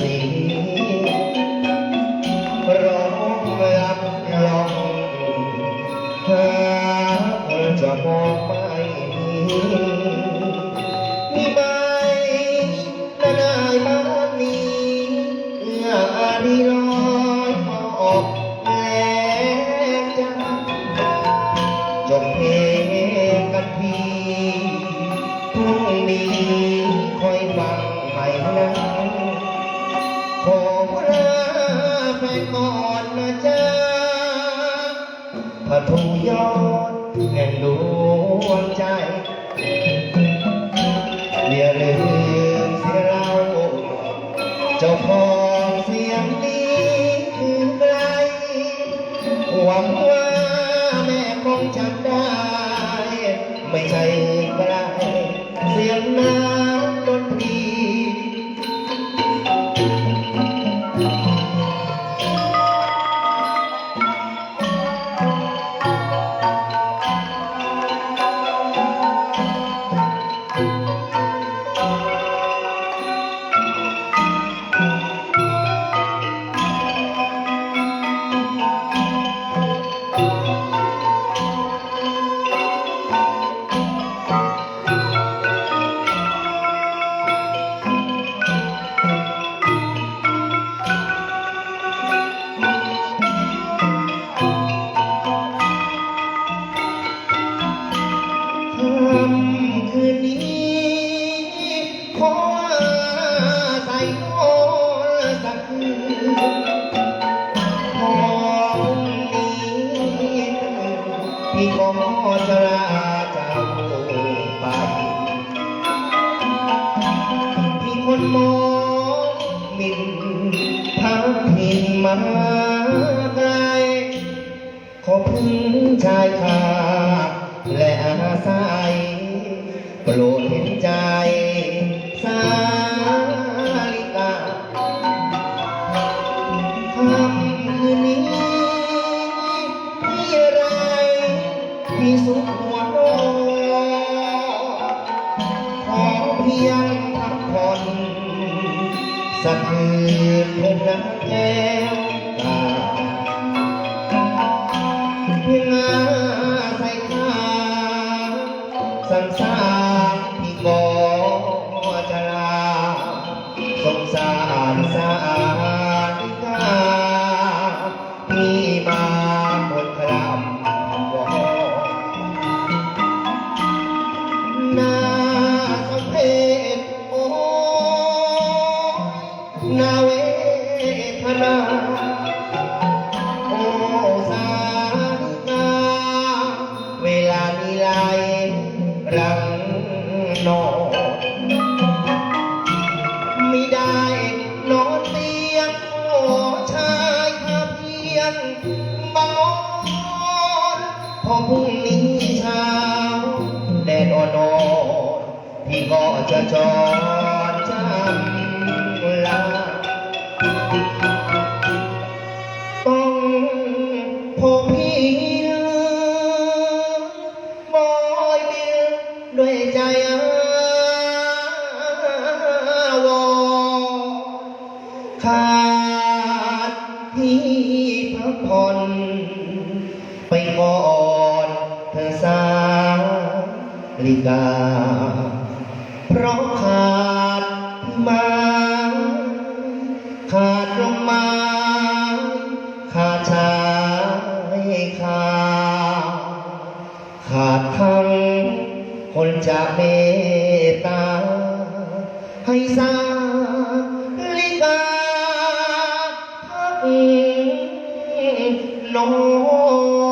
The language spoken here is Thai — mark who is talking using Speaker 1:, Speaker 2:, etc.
Speaker 1: นี้ร้องรับลองหาจะมองไม่มีไหมนายบ้านนี้เอออารีลอยออกแรงจังจบเพลงกันทีพรุ่งนี้คอยฟังใหม่นะ แฟนก่อนนะจ๊ะพระทูยอดแห่งดวงใจอย่าลืมเสียเราเจ้าของเสียงนี้คือใครหวังว่าแม่คงจำได้ ไม่ใช่ใครเสียงน้ำดนตรี จะลาเจ้าไปพี่คนมองมินทาพินมาไกลขอพึ่งชายคาและอาศัยโปรดเห็นใจ พี่สุขหัวโตขอเพียงพักผ่อนสักคืนพื่อนนักแก้ว จะจอดจำลา ต้องพบพี่บอยบินด้วยใจอาวรขาดพี่พักผ่อนไปก่อนเธอสาลิกา เมตตา ให้สาลิกาพักน้อง